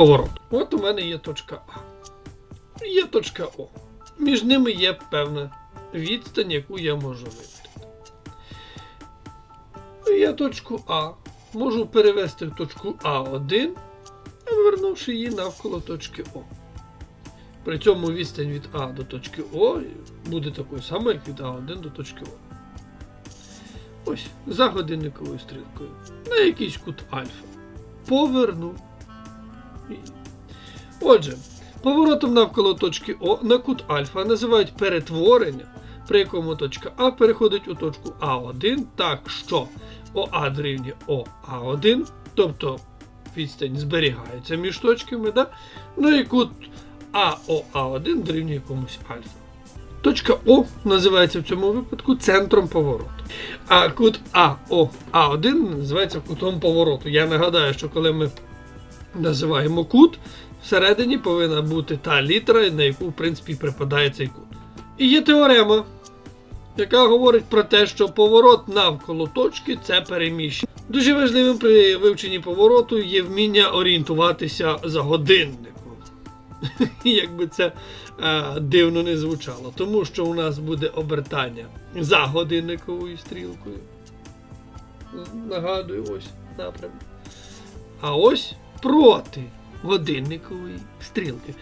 поворот. От у мене є точка А. Є точка О. Між ними є певна відстань, яку я можу вивести. Я точку А можу перевести в точку А1, вернувши її навколо точки О. При цьому відстань від А до точки О буде такою самою, як від А1 до точки О. Ось, за годинниковою стрілкою. На якийсь кут альфа. Поверну. Отже, поворотом навколо точки О на кут альфа називають перетворення, при якому точка А переходить у точку А1 так, що ОА дорівнює ОА1, тобто відстань зберігається між точками, да? ну і кут АОА1 дорівнює якомусь альфа. Точка О називається в цьому випадку центром повороту. А кут АОА1 називається кутом повороту. Я нагадаю, що коли ми називаємо кут, всередині повинна бути та літера, на яку, в принципі, припадає цей кут. І є теорема, яка говорить про те, що поворот навколо точки це переміщення. Дуже важливим при вивченні повороту є вміння орієнтуватися за годинником. Якби це е, дивно не звучало, тому що у нас буде обертання за годинниковою стрілкою. Нагадую, ось напрямок. А ось проти годинникової стрілки.